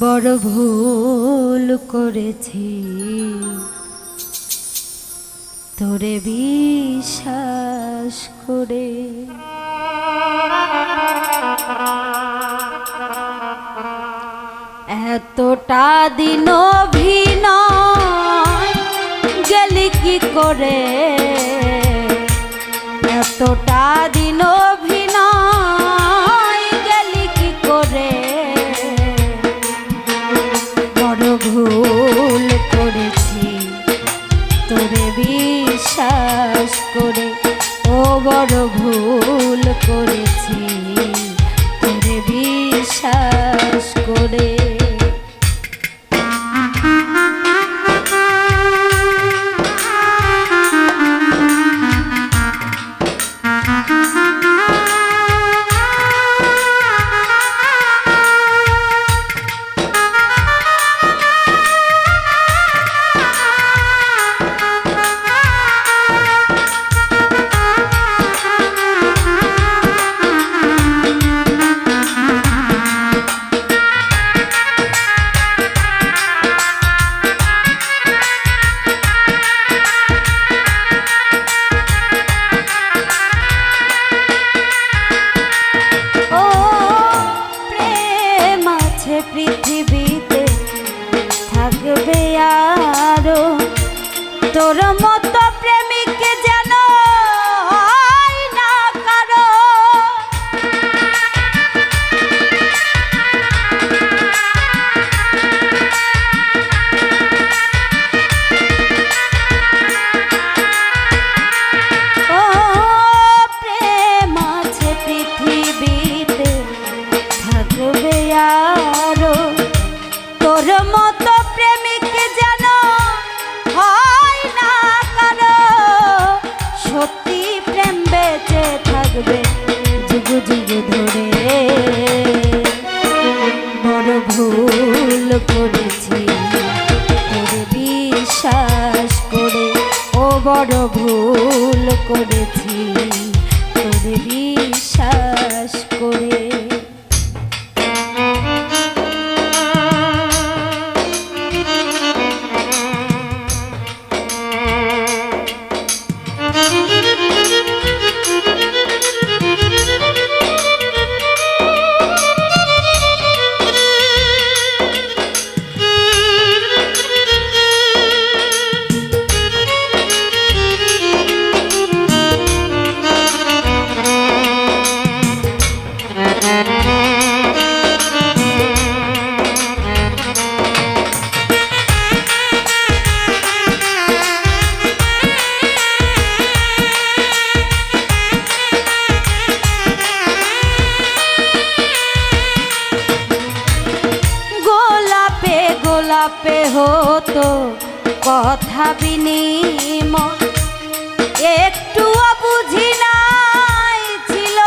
বড় ভুল করেছি। তোরে বিশ্বাস করে এতটা দিন অভিনয় গেলি কি করে? বিশ্বাস করে ও বড় ভুল। পৃথিবীতে থাকবে আরও। তোর মতো প্রেমিক যেন হয় যুগ ধরে। বড় ভুল করেছি তোর বিশ্বাস করে ও বড় ভুল করেছি। কথা বিনিময় একটুও বুঝি নাই ছিল।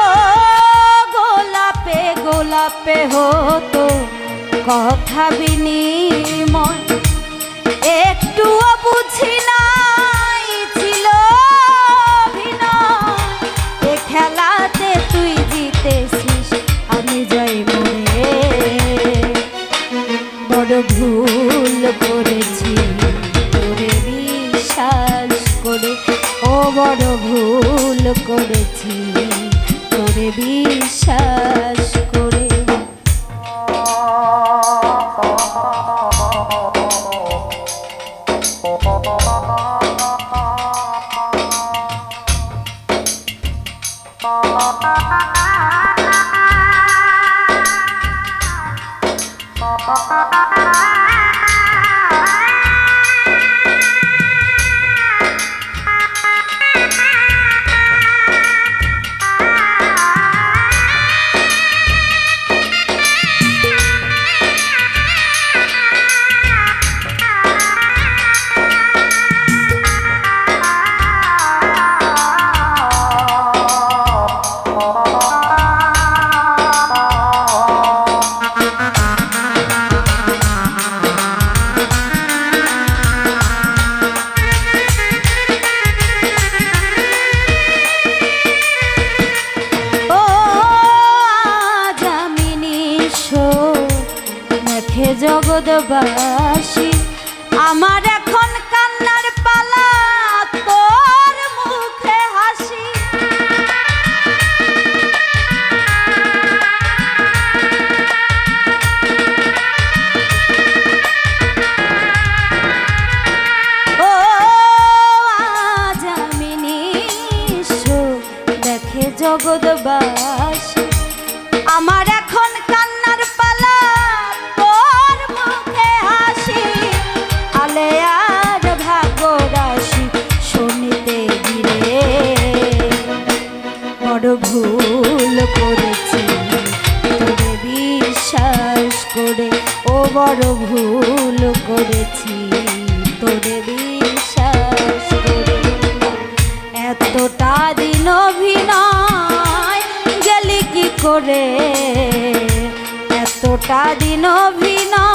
ও গোলাপে গোলাপে হতো কথা বিনিময় ভুল করেছি তোরে বিশ্বাস করে ও বড় ভুল করেছি তোরে বিশ্বাস করে জগৎবাসী আমার এখন কান্নার পালা তোর মুখে হাসি। ও আজ দেখে জগৎবাসী করেছি তোরে বিশ্বাস করে। এতটা দিন অভিনয় গেলি কি করে? এতটা দিন অভিনয়